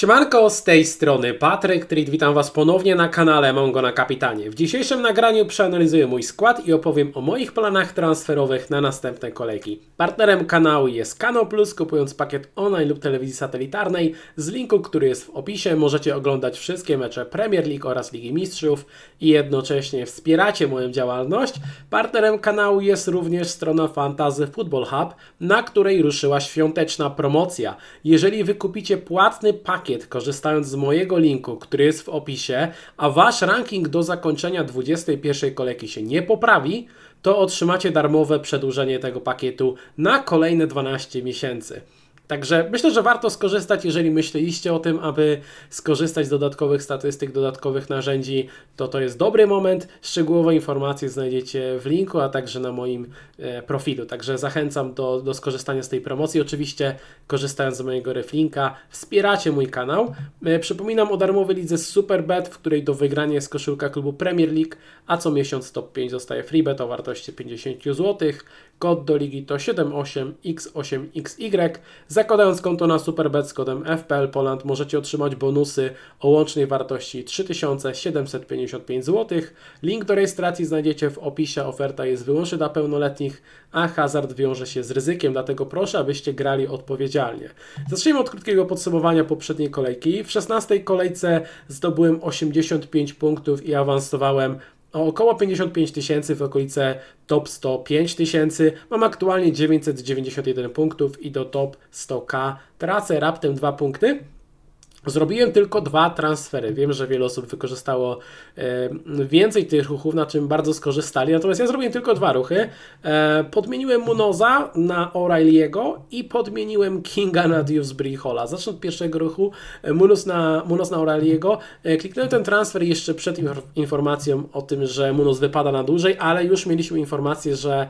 Siemanko, z tej strony Patryk Trit, witam Was ponownie na kanale Mongo na Kapitanie. W dzisiejszym nagraniu przeanalizuję mój skład i opowiem o moich planach transferowych na następne kolejki. Partnerem kanału jest Kano Plus, kupując pakiet online lub telewizji satelitarnej. Z linku, który jest w opisie, możecie oglądać wszystkie mecze Premier League oraz Ligi Mistrzów i jednocześnie wspieracie moją działalność. Partnerem kanału jest również strona Fantasy Football Hub, na której ruszyła świąteczna promocja. Jeżeli wykupicie płatny pakiet, korzystając z mojego linku, który jest w opisie, a wasz ranking do zakończenia 21 kolejki się nie poprawi, to otrzymacie darmowe przedłużenie tego pakietu na kolejne 12 miesięcy. Także myślę, że warto skorzystać, jeżeli myśleliście o tym, aby skorzystać z dodatkowych statystyk, dodatkowych narzędzi, to to jest dobry moment. Szczegółowe informacje znajdziecie w linku, a także na moim e, profilu. Także zachęcam do, do skorzystania z tej promocji. Oczywiście korzystając z mojego reflinka, wspieracie mój kanał. E, przypominam o darmowej lidze Superbet, w której do wygrania jest koszulka klubu Premier League, a co miesiąc top 5 dostaje freebet o wartości 50 zł. Kod do ligi to 78x8xy. Zakładając konto na Superbet z kodem FPL Poland możecie otrzymać bonusy o łącznej wartości 3755 zł. Link do rejestracji znajdziecie w opisie. Oferta jest wyłącznie dla pełnoletnich, a hazard wiąże się z ryzykiem, dlatego proszę, abyście grali odpowiedzialnie. Zacznijmy od krótkiego podsumowania poprzedniej kolejki. W 16 kolejce zdobyłem 85 punktów i awansowałem o około 55 tysięcy w okolice top 105 tysięcy. Mam aktualnie 991 punktów i do top 100k tracę raptem 2 punkty. Zrobiłem tylko dwa transfery. Wiem, że wiele osób wykorzystało więcej tych ruchów, na czym bardzo skorzystali. Natomiast ja zrobiłem tylko dwa ruchy. E, podmieniłem Munoza na O'Reilly'ego i podmieniłem Kinga na Dewsbury Halla. Zacznę od pierwszego ruchu. E, Munoz na, Munoz na O'Reilly'ego. E, kliknąłem ten transfer jeszcze przed infor- informacją o tym, że Munoz wypada na dłużej, ale już mieliśmy informację, że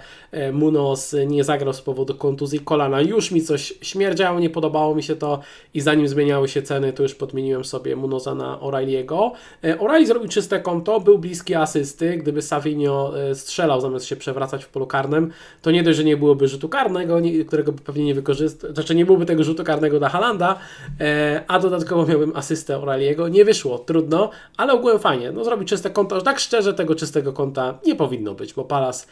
Munoz nie zagrał z powodu kontuzji kolana. Już mi coś śmierdziało, nie podobało mi się to i zanim zmieniały się ceny, już podmieniłem sobie Munoza na O'Reilly'ego. E, O'Reilly zrobił czyste konto, był bliski asysty. Gdyby Savinio e, strzelał zamiast się przewracać w polu karnym, to nie dość, że nie byłoby rzutu karnego, którego pewnie nie wykorzystał, znaczy nie byłoby tego rzutu karnego dla Halanda, e, a dodatkowo miałbym asystę O'Reilly'ego. Nie wyszło, trudno, ale ogółem fajnie. No zrobić czyste konto, tak szczerze tego czystego konta nie powinno być, bo Palas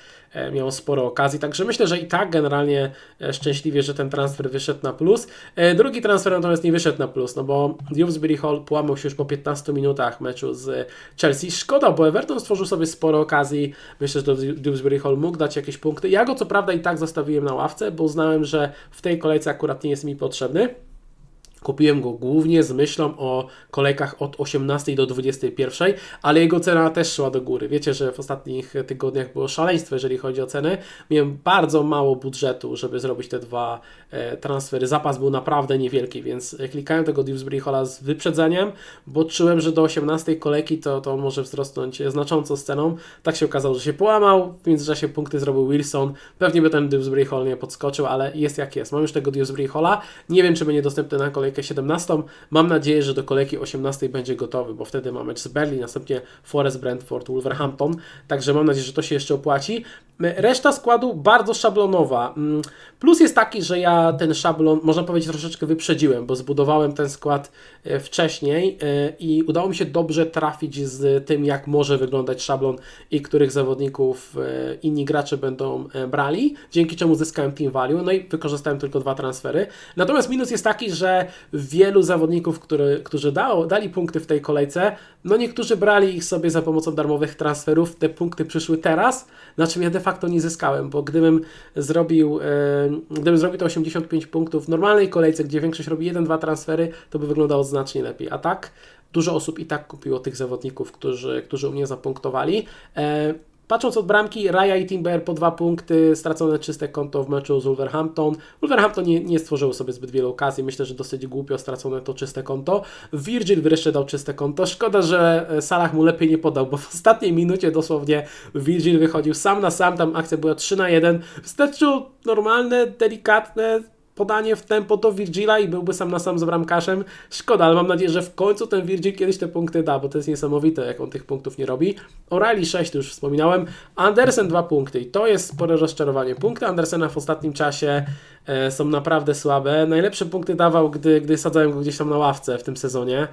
miał sporo okazji, także myślę, że i tak generalnie szczęśliwie, że ten transfer wyszedł na plus. Drugi transfer natomiast nie wyszedł na plus, no bo Dewsbury Hall połamał się już po 15 minutach meczu z Chelsea. Szkoda, bo Everton stworzył sobie sporo okazji. Myślę, że Dewsbury Hall mógł dać jakieś punkty. Ja go co prawda i tak zostawiłem na ławce, bo uznałem, że w tej kolejce akurat nie jest mi potrzebny. Kupiłem go głównie z myślą o kolejkach od 18 do 21, ale jego cena też szła do góry. Wiecie, że w ostatnich tygodniach było szaleństwo, jeżeli chodzi o ceny. Miałem bardzo mało budżetu, żeby zrobić te dwa e, transfery. Zapas był naprawdę niewielki, więc klikałem tego Dewsbury Halla z wyprzedzeniem, bo czułem, że do 18 kolejki to, to może wzrosnąć znacząco z ceną. Tak się okazało, że się połamał. W międzyczasie punkty zrobił Wilson. Pewnie by ten Dewsbury Hall nie podskoczył, ale jest jak jest. Mam już tego Dewsbury Halla. Nie wiem, czy będzie dostępny na kolejkę 17. Mam nadzieję, że do kolejki 18 będzie gotowy, bo wtedy ma mecz z Berlin, następnie Forest, Brentford, Wolverhampton. Także mam nadzieję, że to się jeszcze opłaci. Reszta składu bardzo szablonowa. Plus jest taki, że ja ten szablon, można powiedzieć, troszeczkę wyprzedziłem, bo zbudowałem ten skład e, wcześniej e, i udało mi się dobrze trafić z tym, jak może wyglądać szablon i których zawodników e, inni gracze będą brali, dzięki czemu zyskałem team value, no i wykorzystałem tylko dwa transfery. Natomiast minus jest taki, że wielu zawodników, który, którzy dało, dali punkty w tej kolejce, no niektórzy brali ich sobie za pomocą darmowych transferów, te punkty przyszły teraz, na czym ja de facto nie zyskałem, bo gdybym zrobił, e, gdybym zrobił te 85 punktów w normalnej kolejce, gdzie większość robi 1-2 transfery, to by wyglądało znacznie lepiej. A tak, dużo osób i tak kupiło tych zawodników, którzy, którzy u mnie zapunktowali. Patrząc od bramki, Raya i Timber po dwa punkty, stracone czyste konto w meczu z Wolverhampton. Wolverhampton nie, nie stworzyło sobie zbyt wielu okazji, myślę, że dosyć głupio stracone to czyste konto. Virgil wreszcie dał czyste konto. Szkoda, że e, Salah mu lepiej nie podał, bo w ostatniej minucie dosłownie Virgil wychodził sam na sam, tam akcja była 3 na 1. Wystarczyło normalne, delikatne podanie w tempo do Virgila i byłby sam na sam z bramkarzem. Szkoda, ale mam nadzieję, że w końcu ten Virgil kiedyś te punkty da, bo to jest niesamowite, jak on tych punktów nie robi. O'Reilly 6, to już wspominałem. Andersen 2 punkty i to jest spore rozczarowanie. Punkty Andersena w ostatnim czasie są naprawdę słabe. Najlepsze punkty dawał, gdy, gdy sadzałem go gdzieś tam na ławce w tym sezonie.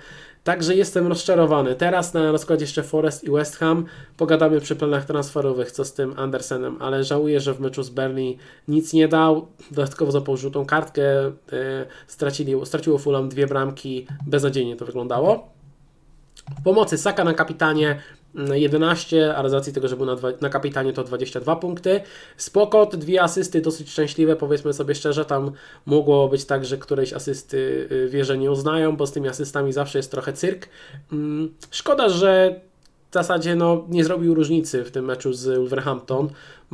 Także jestem rozczarowany. Teraz na rozkładzie jeszcze Forest i West Ham. Pogadamy przy planach transferowych, co z tym Andersenem, ale żałuję, że w meczu z Burnley nic nie dał. Dodatkowo zapał żółtą kartkę. E, stracili, straciło Fulham dwie bramki. Beznadziejnie to wyglądało. W pomocy Saka na kapitanie 11, a z racji tego, że był na, dwa, na kapitanie to 22 punkty. Spoko, dwie asysty dosyć szczęśliwe, powiedzmy sobie szczerze, tam mogło być tak, że któreś asysty y, wieże nie uznają, bo z tymi asystami zawsze jest trochę cyrk. Mm, szkoda, że w zasadzie no, nie zrobił różnicy w tym meczu z Wolverhampton,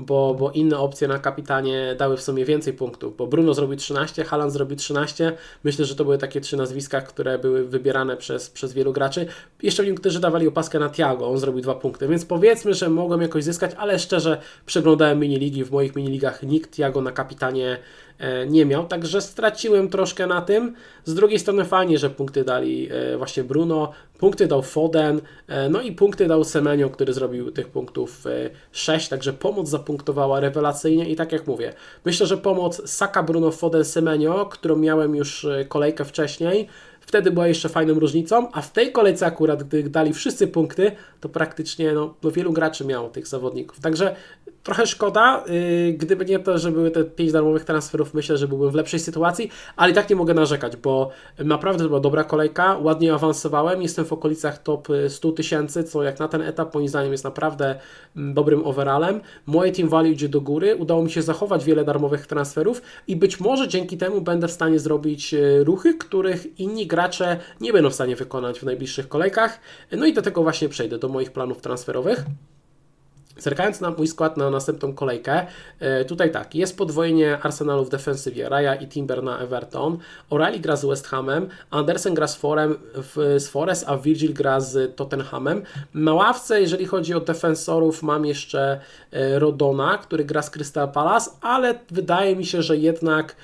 bo, bo inne opcje na kapitanie dały w sumie więcej punktów, bo Bruno zrobił 13, Haaland zrobił 13. Myślę, że to były takie trzy nazwiska, które były wybierane przez, przez wielu graczy. Jeszcze niektórzy dawali opaskę na Tiago, on zrobił dwa punkty, więc powiedzmy, że mogłem jakoś zyskać, ale szczerze przeglądałem miniligi, w moich miniligach nikt Tiago na kapitanie e, nie miał, także straciłem troszkę na tym. Z drugiej strony fajnie, że punkty dali e, właśnie Bruno, punkty dał Foden, e, no i punkty dał Semenio, który zrobił tych punktów 6, także pomoc za zapunktowała rewelacyjnie i tak jak mówię, myślę, że pomoc Saka, Bruno, Foden, Semenio, którą miałem już e, kolejkę wcześniej, wtedy była jeszcze fajną różnicą, a w tej kolejce akurat, gdy dali wszyscy punkty, to praktycznie no, no wielu graczy miało tych zawodników. Także trochę szkoda, yy, gdyby nie to, że były te 5 darmowych transferów, myślę, że byłbym w lepszej sytuacji, ale i tak nie mogę narzekać, bo naprawdę to była dobra kolejka, ładnie awansowałem, jestem w okolicach top 100 tysięcy, co jak na ten etap moim zdaniem jest naprawdę mm, dobrym overallem. Moje team value idzie do góry, udało mi się zachować wiele darmowych transferów i być może dzięki temu będę w stanie zrobić e, ruchy, których inni gracze nie będą w stanie wykonać w najbliższych kolejkach. No i do tego właśnie przejdę, do moich planów transferowych. Zerkając na mój skład na następną kolejkę, e, tutaj tak, jest podwojenie Arsenalu w defensywie, Raya i Timber na Everton, O'Reilly gra z West Hamem, Andersen gra z, Forem, z Forest, a Virgil gra z Tottenhamem. Na ławce, jeżeli chodzi o defensorów, mam jeszcze e, Rodona, który gra z Crystal Palace, ale wydaje mi się, że jednak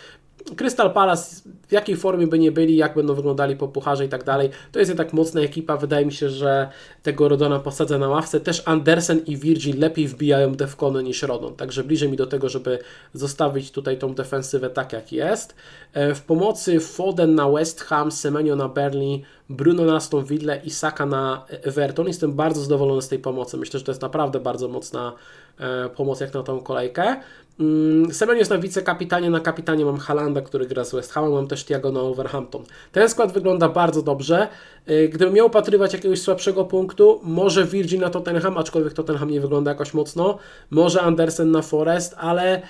Crystal Palace, w jakiej formie by nie byli, jak będą wyglądali po pucharze i tak dalej, to jest jednak mocna ekipa. Wydaje mi się, że tego Rodona posadzę na ławce. Też Andersen i Virgil lepiej wbijają defkony niż Rodon, także bliżej mi do tego, żeby zostawić tutaj tą defensywę tak jak jest. E, w pomocy Foden na West Ham, Semenyo na Burnley, Bruno na Aston Villa i Saka na Everton. Jestem bardzo zadowolony z tej pomocy. Myślę, że to jest naprawdę bardzo mocna e, pomoc jak na tą kolejkę. Mm, Semen jest na wicekapitanie, na kapitanie mam Halanda, który gra z West Hamem, mam też Tiago na Wolverhampton. Ten skład wygląda bardzo dobrze. Y, gdybym miał upatrywać jakiegoś słabszego punktu, może Virgin na Tottenham, aczkolwiek Tottenham nie wygląda jakoś mocno, może Andersen na Forest, ale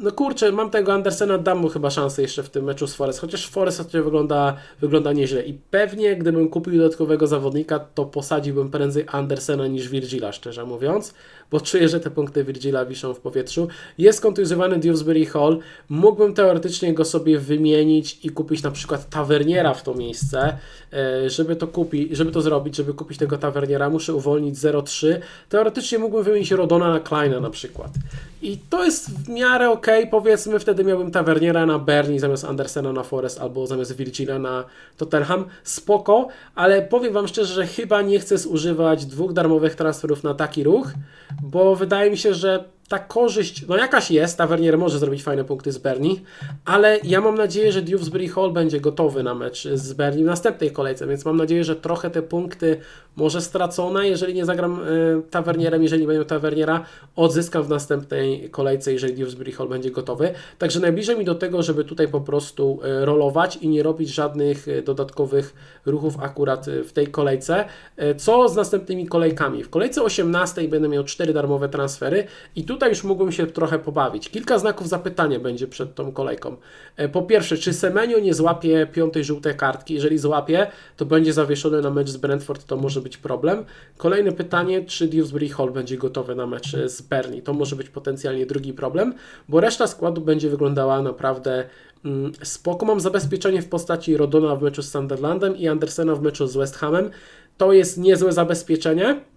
no kurczę, mam tego Andersena, dam mu chyba szansę jeszcze w tym meczu z Forest, chociaż Forest ostatnio wygląda, wygląda nieźle. I pewnie gdybym kupił dodatkowego zawodnika, to posadziłbym prędzej Andersena niż Virgila, szczerze mówiąc, bo czuję, że te punkty Virgila wiszą w powietrzu. Jest kontuzjowany Dewsbury Hall, mógłbym teoretycznie go sobie wymienić i kupić na przykład Taverniera w to miejsce, e, żeby to kupić, żeby to zrobić, żeby kupić tego Taverniera, muszę uwolnić 0,3. Teoretycznie mógłbym wymienić Rodona na Kleina na przykład. I to jest w miarę ok, powiedzmy, wtedy miałbym Taverniera na Berni zamiast Andersena na Forest albo zamiast Virgila na Tottenham. Spoko, ale powiem Wam szczerze, że chyba nie chcę zużywać dwóch darmowych transferów na taki ruch, bo wydaje mi się, że ta korzyść, no jakaś jest, Tavernier może zrobić fajne punkty z Berni, ale ja mam nadzieję, że Dewsbury Hall będzie gotowy na mecz z Berni w następnej kolejce, więc mam nadzieję, że trochę te punkty może stracone, jeżeli nie zagram y, Tavernierem, jeżeli będę Taverniera, odzyskam w następnej kolejce, jeżeli Dewsbury Hall będzie gotowy. Także najbliżej mi do tego, żeby tutaj po prostu y, rolować i nie robić żadnych y, dodatkowych ruchów akurat w tej kolejce. Co z następnymi kolejkami? W kolejce 18 będę miał 4 darmowe transfery i tu tutaj już mógłbym się trochę pobawić. Kilka znaków zapytania będzie przed tą kolejką. E, po pierwsze, czy Semenio nie złapie piątej żółtej kartki? Jeżeli złapie, to będzie zawieszony na mecz z Brentford, to może być problem. Kolejne pytanie, czy Dewsbury Hall będzie gotowy na mecz z Bernie? To może być potencjalnie drugi problem, bo reszta składu będzie wyglądała naprawdę mm, spoko. Mam zabezpieczenie w postaci Rodona w meczu z Sunderlandem i Andersena w meczu z West Hamem. To jest niezłe zabezpieczenie.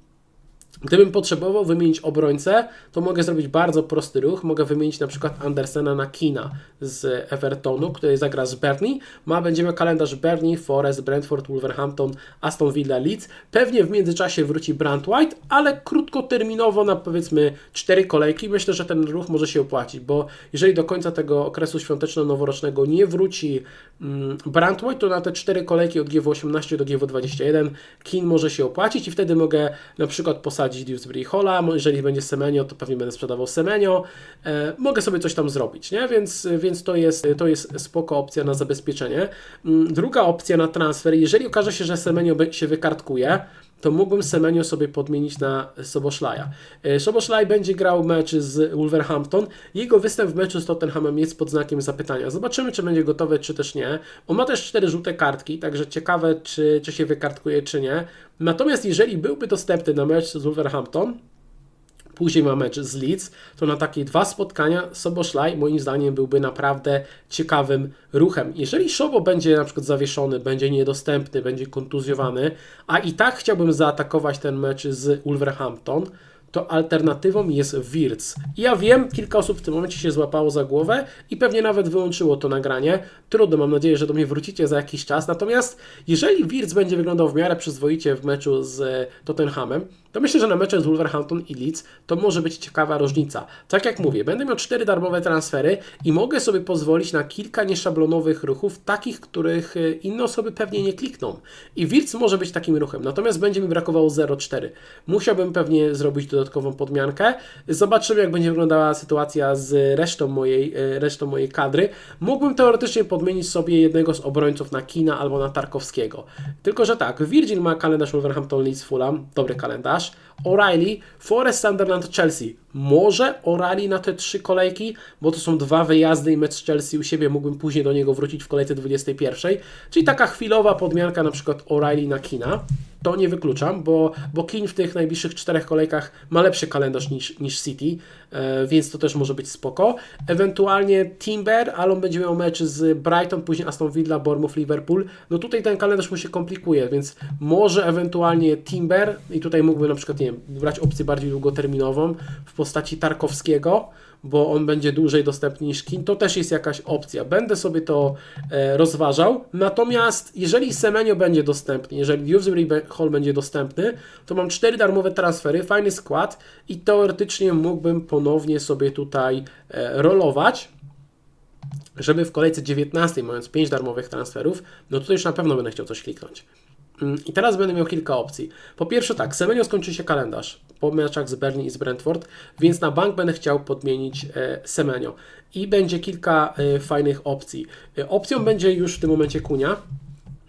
Gdybym potrzebował wymienić obrońcę, to mogę zrobić bardzo prosty ruch. Mogę wymienić na przykład Andersena na Kina z Evertonu, który zagra z Burnley. Ma, będziemy kalendarz Burnley, Forest, Brentford, Wolverhampton, Aston Villa, Leeds. Pewnie w międzyczasie wróci Brand White, ale krótkoterminowo na powiedzmy cztery kolejki. Myślę, że ten ruch może się opłacić, bo jeżeli do końca tego okresu świąteczno-noworocznego nie wróci mm, Brand White, to na te cztery kolejki od GW18 do GW21 Kin może się opłacić i wtedy mogę na przykład posadzić Dewsbury Halla, mo- jeżeli będzie Semenio, to pewnie będę sprzedawał Semenio, e, mogę sobie coś tam zrobić, nie? Więc, więc to, jest, to jest spoko opcja na zabezpieczenie. Mm, Druga opcja na transfer, jeżeli okaże się, że Semenio się wykartkuje, to mógłbym Semenio sobie podmienić na Soboszlaja. E, Soboszlaj będzie grał mecz z Wolverhampton. Jego występ w meczu z Tottenhamem jest pod znakiem zapytania. Zobaczymy, czy będzie gotowy, czy też nie. On ma też cztery żółte kartki, także ciekawe, czy, czy się wykartkuje, czy nie. Natomiast jeżeli byłby dostępny na mecz z Wolverhampton, Później ma mecz z Leeds, to na takie dwa spotkania Soboszlaj moim zdaniem byłby naprawdę ciekawym ruchem. Jeżeli Szobo będzie na przykład zawieszony, będzie niedostępny, będzie kontuzjowany, a i tak chciałbym zaatakować ten mecz z Wolverhampton, to alternatywą jest Wirtz. Ja wiem, kilka osób w tym momencie się złapało za głowę i pewnie nawet wyłączyło to nagranie. Trudno, mam nadzieję, że do mnie wrócicie za jakiś czas. Natomiast jeżeli Wirtz będzie wyglądał w miarę przyzwoicie w meczu z e, Tottenhamem, to myślę, że na mecze z Wolverhampton i Leeds to może być ciekawa różnica. Tak jak mówię, będę miał cztery darmowe transfery i mogę sobie pozwolić na kilka nieszablonowych ruchów, takich, których e, inne osoby pewnie nie klikną. I Wirtz może być takim ruchem, natomiast będzie mi brakowało 0,4. Musiałbym pewnie zrobić dodatkową podmiankę. Zobaczymy, jak będzie wyglądała sytuacja z resztą mojej, e, resztą mojej kadry. Mógłbym teoretycznie podmienić sobie jednego z obrońców na Kina albo na Tarkowskiego. Tylko, że tak, Virgin ma kalendarz Wolverhampton Leeds Fulham, dobry kalendarz. O'Reilly, Forest, Sunderland, Chelsea. Może O'Reilly na te trzy kolejki, bo to są dwa wyjazdy i mecz Chelsea u siebie, mógłbym później do niego wrócić w kolejce 21. Czyli taka chwilowa podmianka na przykład O'Reilly na Kina. To nie wykluczam, bo, bo Kin w tych najbliższych czterech kolejkach ma lepszy kalendarz niż, niż City, e, więc to też może być spoko. Ewentualnie Timber, ale on będzie miał mecz z Brighton, później Aston Villa, Bournemouth, Liverpool. No tutaj ten kalendarz mu się komplikuje, więc może ewentualnie Timber i tutaj mógłby na przykład, nie wiem, brać opcję bardziej długoterminową w postaci Tarkowskiego, bo on będzie dłużej dostępny niż Kin, to też jest jakaś opcja. Będę sobie to e, rozważał. Natomiast jeżeli Semenio będzie dostępny, jeżeli Dewsbury Hall będzie dostępny, to mam cztery darmowe transfery, fajny skład i teoretycznie mógłbym ponownie sobie tutaj e, rolować żeby w kolejce 19, mając 5 darmowych transferów, no tutaj już na pewno będę chciał coś kliknąć. Mm, I teraz będę miał kilka opcji. Po pierwsze tak, Semenio skończy się kalendarz po meczach z Berlin i z Brentford, więc na bank będę chciał podmienić e, Semenio. I będzie kilka e, fajnych opcji. E, opcją będzie już w tym momencie Kunia,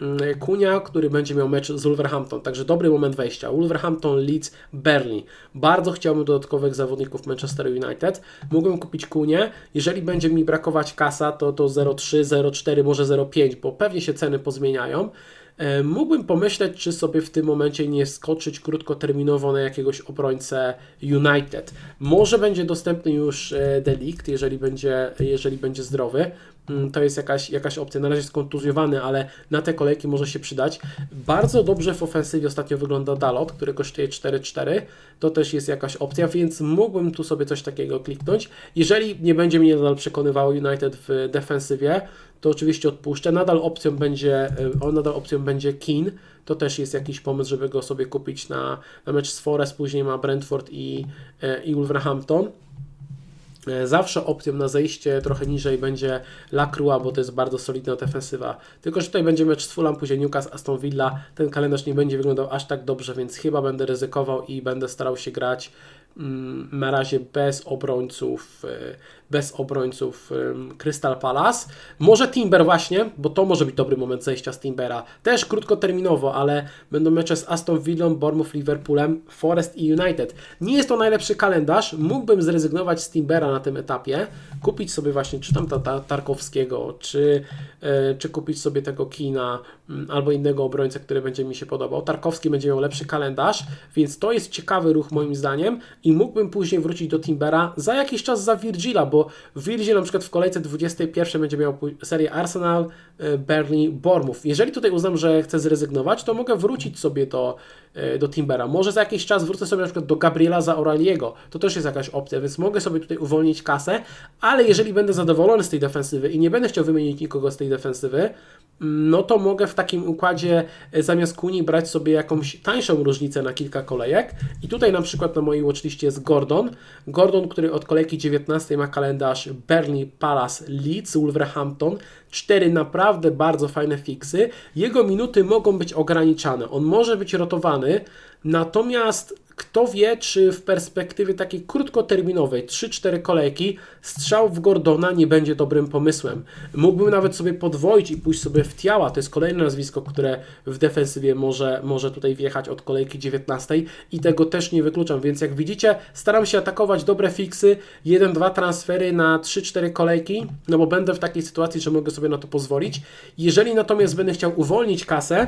Mm, Kunia, który będzie miał mecz z Wolverhampton, także dobry moment wejścia. Wolverhampton, Leeds, Berlin. Bardzo chciałbym dodatkowych zawodników Manchester United. Mógłbym kupić Kunię. Jeżeli będzie mi brakować kasa, to to 0,3, 0,4, może 0,5, bo pewnie się ceny pozmieniają. E, Mógłbym pomyśleć, czy sobie w tym momencie nie skoczyć krótkoterminowo na jakiegoś obrońcę United. Może będzie dostępny już e, Delikt, jeżeli będzie, jeżeli będzie zdrowy. Mm, To jest jakaś, jakaś opcja. Na razie jest kontuzjowany, ale na te kolejki może się przydać. Bardzo dobrze w ofensywie ostatnio wygląda Dalot, który kosztuje 4-4. To też jest jakaś opcja, więc mógłbym tu sobie coś takiego kliknąć. Jeżeli nie będzie mnie nadal przekonywało United w defensywie, to oczywiście odpuszczę. Nadal opcją będzie, y, o, nadal opcją będzie Keane. To też jest jakiś pomysł, żeby go sobie kupić na, na mecz z Forest, później ma Brentford i, e, i Wolverhampton. E, Zawsze opcją na zejście trochę niżej będzie Lacroix, bo to jest bardzo solidna defensywa. Tylko, że tutaj będzie mecz z Fulham, później Newcastle, Aston Villa. Ten kalendarz nie będzie wyglądał aż tak dobrze, więc chyba będę ryzykował i będę starał się grać mm, na razie bez obrońców, e, bez obrońców Crystal Palace. Może Timber właśnie, bo to może być dobry moment zejścia z Timbera. Też krótkoterminowo, ale będą mecze z Aston Villą, Bournemouth, Liverpoolem, Forest i United. Nie jest to najlepszy kalendarz. Mógłbym zrezygnować z Timbera na tym etapie, kupić sobie właśnie czy tam ta, ta, Tarkowskiego, czy, e, czy kupić sobie tego Kina mm, albo innego obrońcę, który będzie mi się podobał. Tarkowski będzie miał lepszy kalendarz, więc to jest ciekawy ruch moim zdaniem i mógłbym później wrócić do Timbera za jakiś czas za Virgila, bo w na przykład w kolejce 21 będzie miał serię Arsenal, y, Burnley, Bournemouth. Jeżeli tutaj uznam, że chcę zrezygnować, to mogę wrócić sobie do, y, do Timbera. Może za jakiś czas wrócę sobie na przykład do Gabriela Zaoraliego. To też jest jakaś opcja, więc mogę sobie tutaj uwolnić kasę, ale jeżeli będę zadowolony z tej defensywy i nie będę chciał wymienić nikogo z tej defensywy, no to mogę w takim układzie e, zamiast Kuni brać sobie jakąś tańszą różnicę na kilka kolejek. I tutaj na przykład na mojej watchliście jest Gordon. Gordon, który od kolejki 19 ma kalendarz Burnley, Palace, Leeds, Wolverhampton. Cztery naprawdę bardzo fajne fiksy. Jego minuty mogą być ograniczane. On może być rotowany, natomiast kto wie, czy w perspektywie takiej krótkoterminowej, 3-4 kolejki, strzał w Gordona nie będzie dobrym pomysłem. Mógłbym nawet sobie podwoić i pójść sobie w Tiała, to jest kolejne nazwisko, które w defensywie może, może tutaj wjechać od kolejki 19 i tego też nie wykluczam, więc jak widzicie, staram się atakować dobre fiksy, 1-2 transfery na 3-4 kolejki, no bo będę w takiej sytuacji, że mogę sobie na to pozwolić. Jeżeli natomiast będę chciał uwolnić kasę,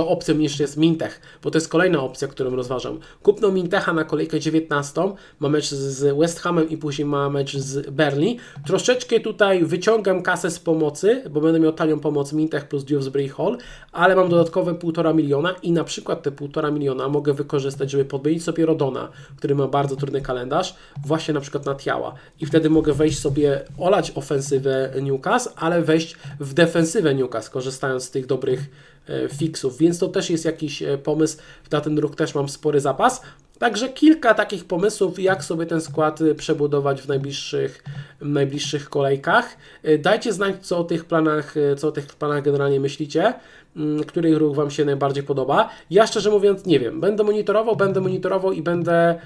to opcją jeszcze jest Mintech, bo to jest kolejna opcja, którą rozważam. Kupno Mintecha na kolejkę 19, ma mecz z West Hamem i później ma mecz z Burnley. Troszeczkę tutaj wyciągam kasę z pomocy, bo będę miał tanią pomoc Mintech plus Dewsbury Hall, ale mam dodatkowe 1,5 miliona i na przykład te 1,5 miliona mogę wykorzystać, żeby podmienić sobie Rodona, który ma bardzo trudny kalendarz, właśnie na przykład na Tiała. I wtedy mogę wejść sobie, olać ofensywę Newcastle, ale wejść w defensywę Newcastle, korzystając z tych dobrych e, fixów, więc to też jest jakiś e, pomysł, na ten ruch też mam spory zapas. Także kilka takich pomysłów, jak sobie ten skład e, przebudować w najbliższych, w najbliższych kolejkach. E, Dajcie znać, co o tych planach, co o tych planach generalnie myślicie, mm, który ruch Wam się najbardziej podoba. Ja szczerze mówiąc nie wiem, będę monitorował, będę monitorował i będę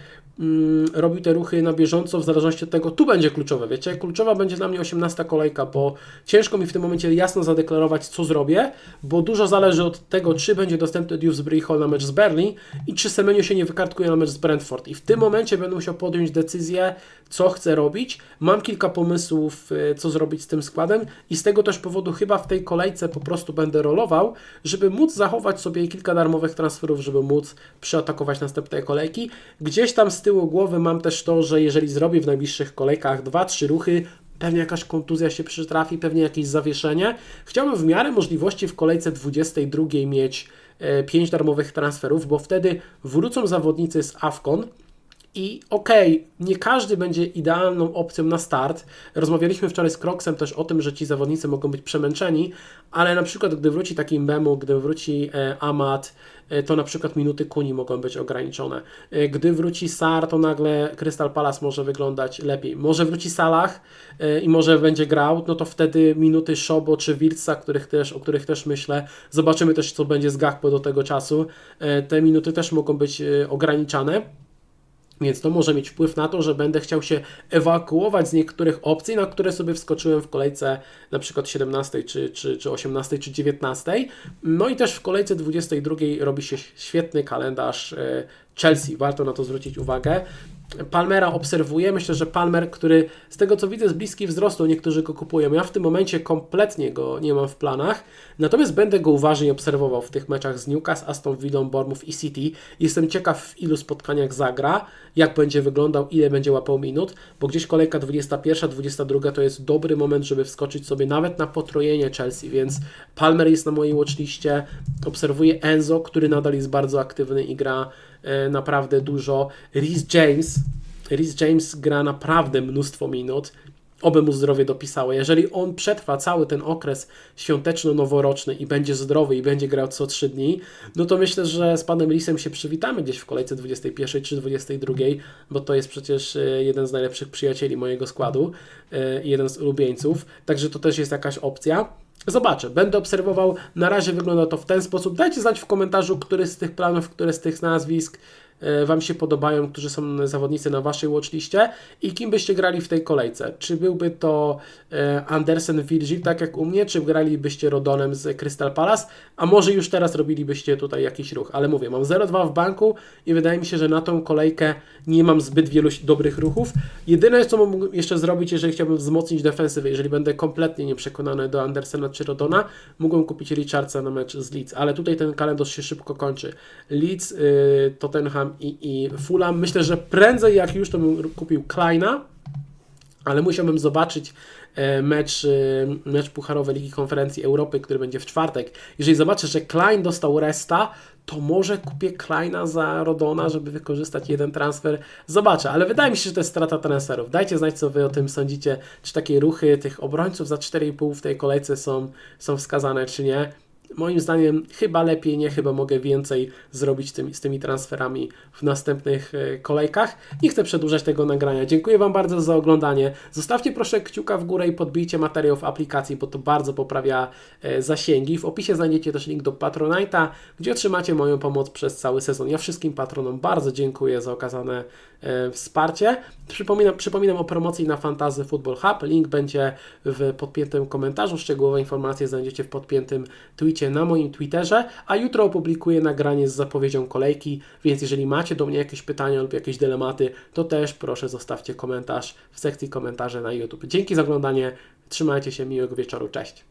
robił te ruchy na bieżąco w zależności od tego, tu będzie kluczowe, wiecie, kluczowa będzie dla mnie 18 kolejka, bo ciężko mi w tym momencie jasno zadeklarować, co zrobię, bo dużo zależy od tego, czy będzie dostępny Dewsbury Hall na mecz z Berlin i czy Semenio się nie wykartkuje na mecz z Brentford i w tym momencie będę musiał podjąć decyzję, co chcę robić. Mam kilka pomysłów, y, co zrobić z tym składem i z tego też powodu chyba w tej kolejce po prostu będę rolował, żeby móc zachować sobie kilka darmowych transferów, żeby móc przeatakować następne kolejki. Gdzieś tam z tyłu głowy mam też to, że jeżeli zrobię w najbliższych kolejkach 2-3 ruchy, pewnie jakaś kontuzja się przytrafi, pewnie jakieś zawieszenie. Chciałbym w miarę możliwości w kolejce 22 mieć 5 darmowych transferów, bo wtedy wrócą zawodnicy z AFCON, i okej, nie każdy będzie idealną opcją na start. Rozmawialiśmy wczoraj z Kroksem też o tym, że ci zawodnicy mogą być przemęczeni, ale na przykład gdy wróci taki Mbemu, gdy wróci e, Amat, e, to na przykład minuty Kuni mogą być ograniczone. E, gdy wróci Sar, to nagle Crystal Palace może wyglądać lepiej. Może wróci Salah e, i może będzie grał, no to wtedy minuty Szobo czy Wirtza, których też, o których też myślę. Zobaczymy też, co będzie z Gakpo do tego czasu. E, te minuty też mogą być e, ograniczane. Więc to może mieć wpływ na to, że będę chciał się ewakuować z niektórych opcji, na które sobie wskoczyłem w kolejce na przykład 17, czy, czy, czy 18, czy 19. No i też w kolejce 22 robi się świetny kalendarz e, Chelsea. Warto na to zwrócić uwagę. Palmera obserwuję. Myślę, że Palmer, który z tego co widzę jest bliski wzrostu, niektórzy go kupują. Ja w tym momencie kompletnie go nie mam w planach. Natomiast będę go uważnie obserwował w tych meczach z Newcastle, Aston Villa, Bournemouth i City. Jestem ciekaw w ilu spotkaniach zagra, jak będzie wyglądał, ile będzie łapał minut, bo gdzieś kolejka 21, 22 to jest dobry moment, żeby wskoczyć sobie nawet na potrojenie Chelsea, więc Palmer jest na mojej watchliście. Obserwuję Enzo, który nadal jest bardzo aktywny i gra naprawdę dużo. Rhys James, Rhys James gra naprawdę mnóstwo minut. Oby mu zdrowie dopisało. Jeżeli on przetrwa cały ten okres świąteczno-noworoczny i będzie zdrowy i będzie grał co 3 dni, no to myślę, że z panem Risem się przywitamy gdzieś w kolejce 21 czy 22, bo to jest przecież e, jeden z najlepszych przyjacieli mojego składu e, i jeden z ulubieńców. Także to też jest jakaś opcja. Zobaczę, będę obserwował. Na razie wygląda to w ten sposób. Dajcie znać w komentarzu, który z tych planów, które z tych nazwisk Wam się podobają, którzy są zawodnicy na Waszej watchliście i kim byście grali w tej kolejce. Czy byłby to e, Andersen Virgil, tak jak u mnie, czy gralibyście Rodonem z Crystal Palace, a może już teraz robilibyście tutaj jakiś ruch. Ale mówię, mam 0,2 w banku i wydaje mi się, że na tą kolejkę nie mam zbyt wielu dobrych ruchów. Jedyne, co mógłbym jeszcze zrobić, jeżeli chciałbym wzmocnić defensywę, jeżeli będę kompletnie nieprzekonany do Andersena czy Rodona, mógłbym kupić Richardsa na mecz z Leeds, ale tutaj ten kalendarz się szybko kończy. Leeds, y, Tottenham i, i Fulham. Myślę, że prędzej jak już to bym kupił Kleina, ale musiałbym zobaczyć e, mecz, e, mecz Pucharowy Ligi Konferencji Europy, który będzie w czwartek. Jeżeli zobaczę, że Klein dostał resta, to może kupię Kleina za Rodona, żeby wykorzystać jeden transfer. Zobaczę, ale wydaje mi się, że to jest strata transferów. Dajcie znać, co Wy o tym sądzicie. Czy takie ruchy tych obrońców za 4,5 w tej kolejce są, są wskazane, czy nie. Moim zdaniem chyba lepiej nie, chyba mogę więcej zrobić tym, z tymi transferami w następnych e, kolejkach. Nie chcę przedłużać tego nagrania. Dziękuję Wam bardzo za oglądanie. Zostawcie proszę kciuka w górę i podbijcie materiał w aplikacji, bo to bardzo poprawia e, zasięgi. W opisie znajdziecie też link do Patronite'a, gdzie otrzymacie moją pomoc przez cały sezon. Ja wszystkim patronom bardzo dziękuję za okazane e, wsparcie. Przypominam, przypominam o promocji na Fantasy Football Hub. Link będzie w podpiętym komentarzu. Szczegółowe informacje znajdziecie w podpiętym na moim Twitterze, a jutro opublikuję nagranie z zapowiedzią kolejki, więc jeżeli macie do mnie jakieś pytania lub jakieś dylematy, to też proszę zostawcie komentarz w sekcji komentarzy na YouTube. Dzięki za oglądanie, trzymajcie się, miłego wieczoru, cześć!